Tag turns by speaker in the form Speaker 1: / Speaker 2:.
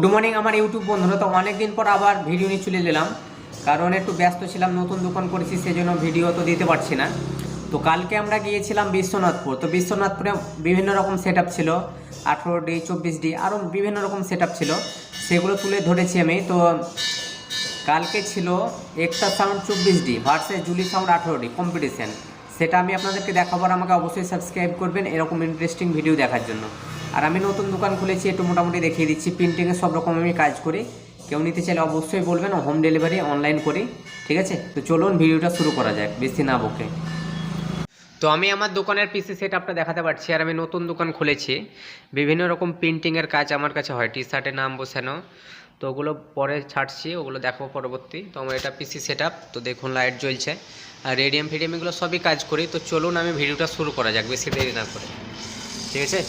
Speaker 1: Good morning আমার YouTube বন্ধুরা। তো অনেকদিন পর আবার ভিডিও নিয়ে চলে এলাম। কারণ একটু ব্যস্ত ছিলাম, নতুন দোকান করেছি, সেজন্য ভিডিও তো দিতে পারছি না। তো কালকে আমরা গিয়েছিলাম বিশ্বনাথপুর। তো বিশ্বনাথপুরে বিভিন্ন রকম সেট ছিল। আঠেরো ডি চব্বিশ ডি আরও বিভিন্ন রকম সেট ছিল। সেগুলো তুলে ধরেছি আমি। তো কালকে ছিল একটা সাউন্ড চব্বিশ ডি ভার্সেস জুলি সাউন্ড আঠেরো ডি কম্পিটিশান সেটা আমি আপনাদেরকে দেখাবার আমাকে অবশ্যই সাবস্ক্রাইব করবেন। এরকম ইন্টারেস্টিং ভিডিও দেখার জন্য। আর আমি নতুন দোকান খুলেছি, একটু মোটামুটি দেখিয়ে দিচ্ছি। প্রিন্টিংয়ে সব রকম আমি কাজ করি। কেউ নিতে চাইলে অবশ্যই বলবেন হোম ডেলিভারি অনলাইন করি। ঠিক আছে? তো চলুন, ভিডিওটা শুরু করা যাক, বেশি না বকে। তো আমি আমার দোকানের পিসি সেট আপটা দেখাতে পারছি, আর আমি নতুন দোকান খুলেছি। বিভিন্ন রকম প্রিন্টিংয়ের কাজ আমার কাছে হয় টি শার্টের নাম বসানো। তো ওগুলো পরে ছাড়ছি, ওগুলো দেখাবো পরবর্তী। তো আমার এটা পিসি সেট তো দেখুন লাইট জ্বলছে। আর রেডিয়াম ফেডিয়াম এগুলো সবই কাজ করি। তো চলুন, আমি ভিডিওটা শুরু করা যাক, বেশি দেরি না করে। ঠিক আছে?